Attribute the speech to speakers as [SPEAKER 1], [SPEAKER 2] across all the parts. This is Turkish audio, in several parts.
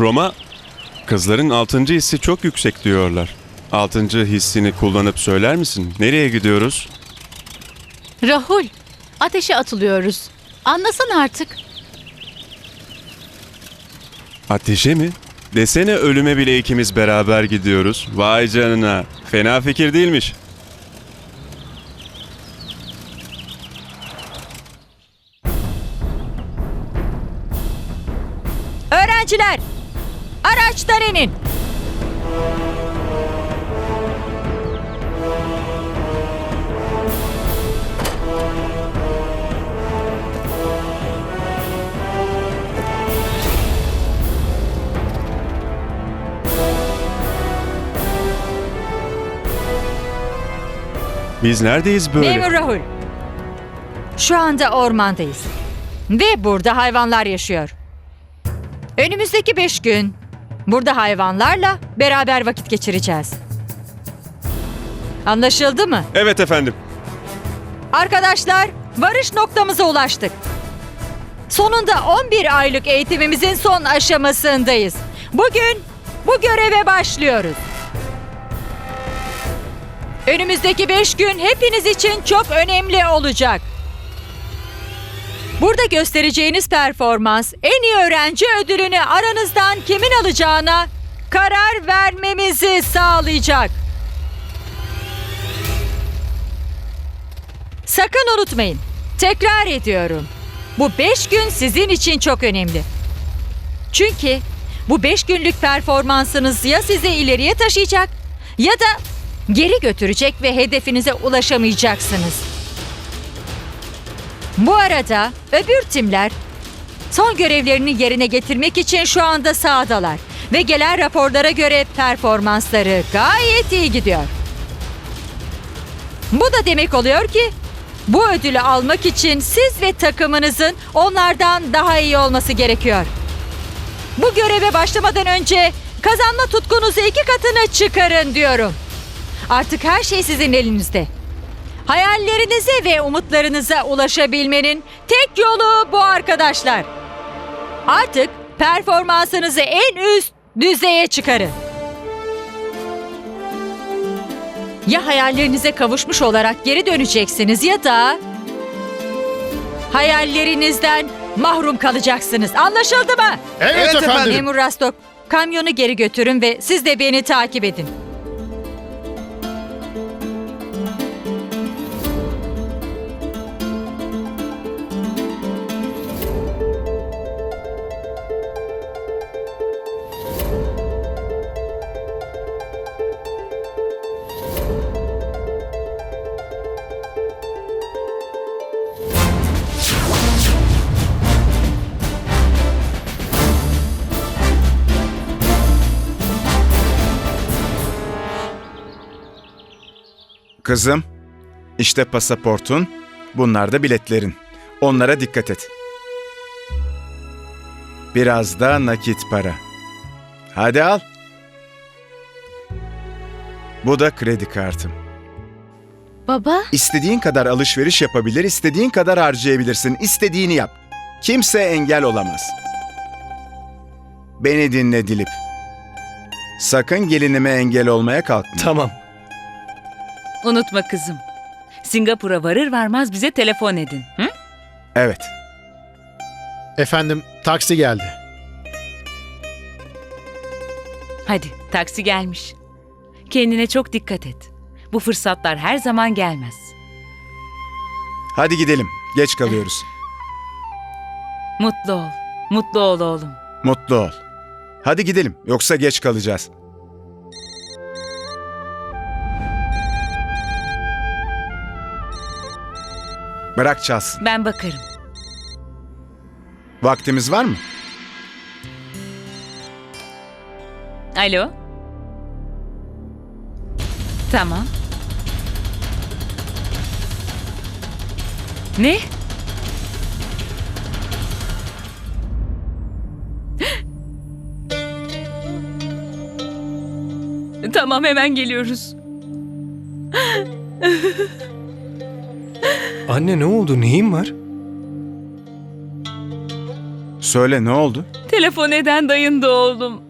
[SPEAKER 1] Roma, kızların altıncı hissi çok yüksek diyorlar. Altıncı hissini kullanıp söyler misin? Nereye gidiyoruz?
[SPEAKER 2] Rahul, ateşe atılıyoruz. Anlasana artık.
[SPEAKER 1] Ateşe mi? Desene ölüme bile ikimiz beraber gidiyoruz. Vay canına. Fena fikir değilmiş. Biz neredeyiz böyle?
[SPEAKER 3] Memur Rahul. Şu anda ormandayız. Ve burada hayvanlar yaşıyor. Önümüzdeki beş gün burada hayvanlarla beraber vakit geçireceğiz. Anlaşıldı mı?
[SPEAKER 1] Evet efendim.
[SPEAKER 3] Arkadaşlar, varış noktamıza ulaştık. Sonunda 11 aylık eğitimimizin son aşamasındayız. Bugün bu göreve başlıyoruz. Önümüzdeki 5 gün hepiniz için çok önemli olacak. Burada göstereceğiniz performans en iyi öğrenci ödülünü aranızdan kimin alacağına karar vermemizi sağlayacak. Sakın unutmayın. Tekrar ediyorum. Bu beş gün sizin için çok önemli. Çünkü bu beş günlük performansınız ya sizi ileriye taşıyacak ya da geri götürecek ve hedefinize ulaşamayacaksınız. Bu arada öbür timler son görevlerini yerine getirmek için şu anda sahadalar ve gelen raporlara göre performansları gayet iyi gidiyor. Bu da demek oluyor ki bu ödülü almak için siz ve takımınızın onlardan daha iyi olması gerekiyor. Bu göreve başlamadan önce kazanma tutkunuzu iki katına çıkarın diyorum. Artık her şey sizin elinizde. Hayallerinize ve umutlarınıza ulaşabilmenin tek yolu bu arkadaşlar. Artık performansınızı en üst düzeye çıkarın. Ya hayallerinize kavuşmuş olarak geri döneceksiniz ya da hayallerinizden mahrum kalacaksınız. Anlaşıldı mı?
[SPEAKER 4] Evet, efendim.
[SPEAKER 3] Memur Rastok, kamyonu geri götürün ve siz de beni takip edin.
[SPEAKER 4] Kızım, işte pasaportun, bunlar da biletlerin. Onlara dikkat et. Biraz da nakit para. Hadi al. Bu da kredi kartım.
[SPEAKER 2] Baba,
[SPEAKER 4] İstediğin kadar alışveriş yapabilir, istediğin kadar harcayabilirsin. İstediğini yap. Kimse engel olamaz. Beni dinle Dilip. Sakın gelinime engel olmaya kalkma.
[SPEAKER 5] Tamam.
[SPEAKER 6] Unutma kızım. Singapur'a varır varmaz bize telefon edin. Hı?
[SPEAKER 4] Evet.
[SPEAKER 5] Efendim taksi geldi.
[SPEAKER 6] Hadi taksi gelmiş. Kendine çok dikkat et. Bu fırsatlar her zaman gelmez.
[SPEAKER 4] Hadi gidelim. Geç kalıyoruz.
[SPEAKER 6] Mutlu ol. Mutlu ol oğlum.
[SPEAKER 4] Mutlu ol. Hadi gidelim. Yoksa geç kalacağız. Bırak çalsın.
[SPEAKER 6] Ben bakarım.
[SPEAKER 4] Vaktimiz var mı?
[SPEAKER 6] Alo? Tamam. Ne? tamam hemen geliyoruz.
[SPEAKER 5] Anne ne oldu? Neyin var?
[SPEAKER 4] Söyle ne oldu?
[SPEAKER 6] Telefon eden dayında oğlum.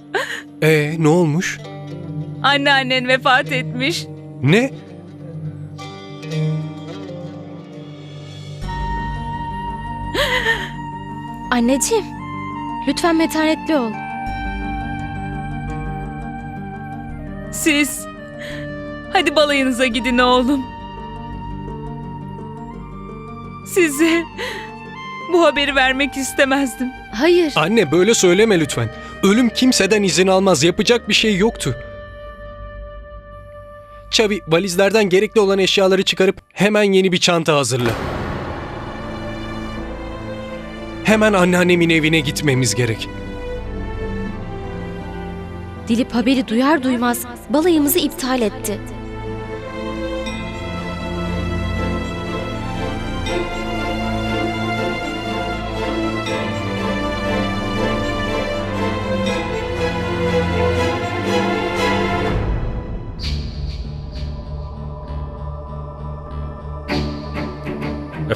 [SPEAKER 7] Ee ne olmuş?
[SPEAKER 6] Anneannen vefat etmiş.
[SPEAKER 7] Ne?
[SPEAKER 8] Anneciğim, lütfen metanetli ol.
[SPEAKER 6] Siz hadi balayınıza gidin oğlum. Size bu haberi vermek istemezdim.
[SPEAKER 8] Hayır,
[SPEAKER 7] Anne böyle söyleme lütfen. Ölüm kimseden izin almaz. Yapacak bir şey yoktu. Çabi valizlerden gerekli olan eşyaları çıkarıp hemen yeni bir çanta hazırla. Hemen anneannemin evine gitmemiz gerek.
[SPEAKER 8] Dilip haberi duyar duymaz balayımızı iptal etti.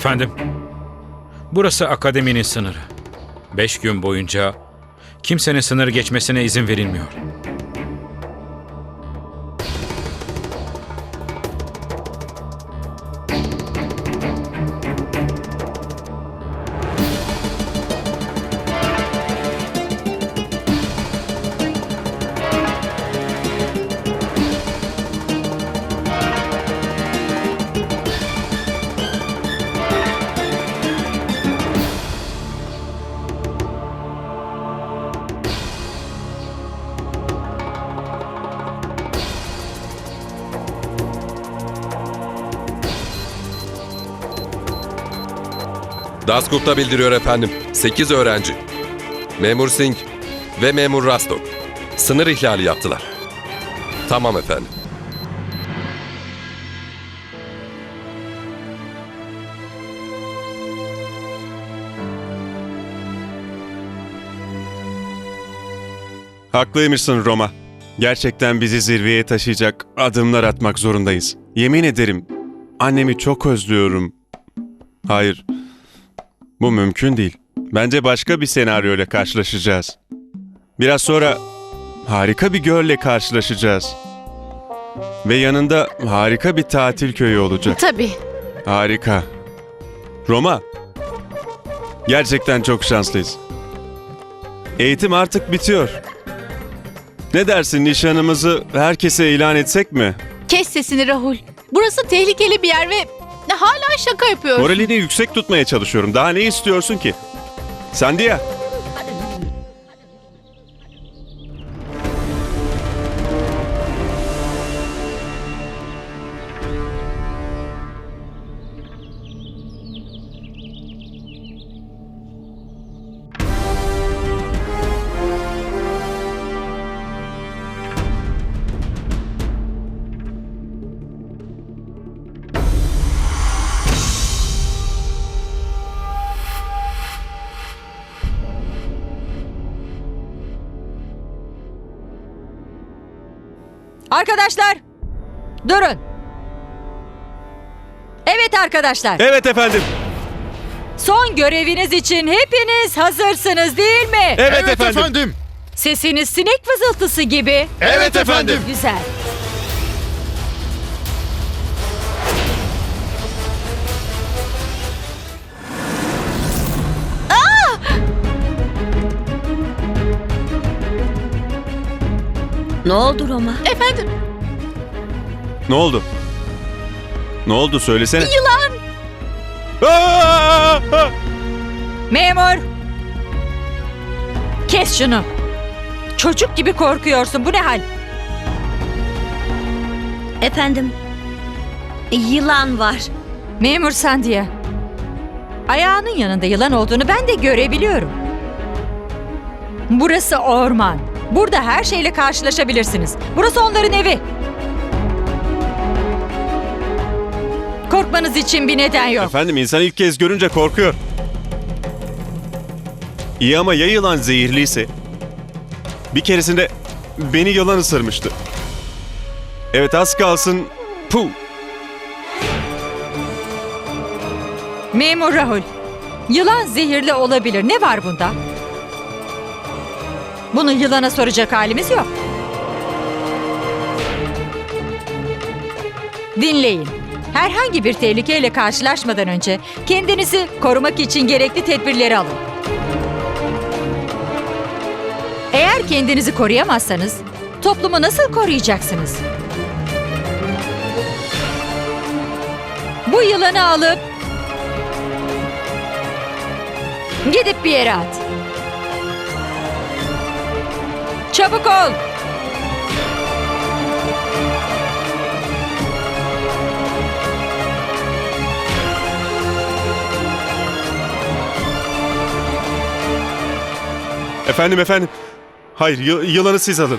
[SPEAKER 9] Efendim, burası akademinin sınırı. Beş gün boyunca kimsenin sınırı geçmesine izin verilmiyor.
[SPEAKER 10] Dasgupta bildiriyor efendim. 8 öğrenci. Memur Singh ve Memur Rastov. Sınır ihlali yaptılar. Tamam efendim.
[SPEAKER 1] Haklıymışsın Roma. Gerçekten bizi zirveye taşıyacak adımlar atmak zorundayız. Yemin ederim annemi çok özlüyorum. Hayır. Bu mümkün değil. Bence başka bir senaryoyla karşılaşacağız. Biraz sonra harika bir gölle karşılaşacağız. Ve yanında harika bir tatil köyü olacak.
[SPEAKER 2] Tabii.
[SPEAKER 1] Harika. Roma. Gerçekten çok şanslıyız. Eğitim artık bitiyor. Ne dersin nişanımızı herkese ilan etsek mi?
[SPEAKER 2] Kes sesini Rahul. Burası tehlikeli bir yer ve hala şaka yapıyorsun.
[SPEAKER 1] Moralini yüksek tutmaya çalışıyorum. Daha ne istiyorsun ki? Sandia.
[SPEAKER 3] Arkadaşlar, durun. Evet arkadaşlar,
[SPEAKER 1] Evet efendim.
[SPEAKER 3] son göreviniz için hepiniz hazırsınız değil mi?
[SPEAKER 1] Evet, efendim.
[SPEAKER 3] Sesiniz sinek vızıltısı gibi.
[SPEAKER 5] Evet efendim.
[SPEAKER 3] Güzel.
[SPEAKER 8] Ne oldu Roma?
[SPEAKER 2] Efendim
[SPEAKER 1] Ne oldu? Ne oldu söylesene.
[SPEAKER 2] yılan.
[SPEAKER 1] Aa!
[SPEAKER 3] Memur. Kes şunu. Çocuk gibi korkuyorsun. Bu ne hal?
[SPEAKER 8] Efendim, yılan var.
[SPEAKER 3] Memur Sandia. Ayağının yanında yılan olduğunu ben de görebiliyorum. Burası orman. Burada her şeyle karşılaşabilirsiniz. Burası onların evi. Korkmanız için bir neden yok.
[SPEAKER 1] Efendim insan ilk kez görünce korkuyor. İyi ama ya yılan zehirliyse? Bir keresinde beni yılan ısırmıştı. Evet az kalsın puh
[SPEAKER 3] Memur Rahul. Yılan zehirli olabilir. Ne var bunda? Bunu yılana soracak halimiz yok. Dinleyin. Herhangi bir tehlikeyle karşılaşmadan önce kendinizi korumak için gerekli tedbirleri alın. Eğer kendinizi koruyamazsanız toplumu nasıl koruyacaksınız? Bu yılanı alıp gidip bir yere at. Çabuk ol.
[SPEAKER 1] Efendim efendim. Hayır yı- yılanı siz alın.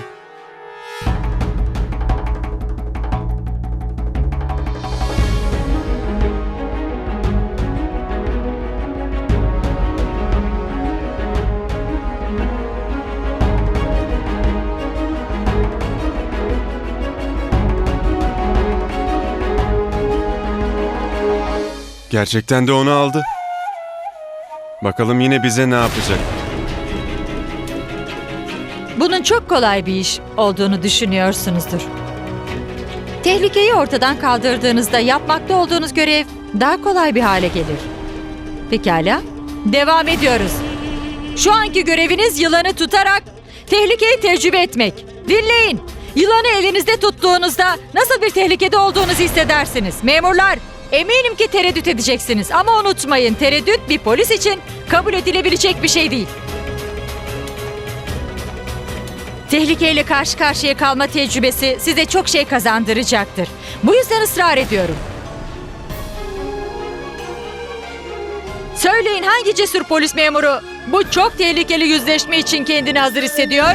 [SPEAKER 1] Gerçekten de onu aldı. Bakalım yine bize ne yapacak?
[SPEAKER 3] Bunun çok kolay bir iş olduğunu düşünüyorsunuzdur. Tehlikeyi ortadan kaldırdığınızda yapmakta olduğunuz görev daha kolay bir hale gelir. Pekala, devam ediyoruz. Şu anki göreviniz yılanı tutarak tehlikeyi tecrübe etmek. Dinleyin. Yılanı elinizde tuttuğunuzda nasıl bir tehlikede olduğunuzu hissedersiniz. Memurlar, eminim ki tereddüt edeceksiniz ama unutmayın tereddüt bir polis için kabul edilebilecek bir şey değil. Tehlikeyle karşı karşıya kalma tecrübesi size çok şey kazandıracaktır. Bu yüzden ısrar ediyorum. Söyleyin hangi cesur polis memuru bu çok tehlikeli yüzleşme için kendini hazır hissediyor?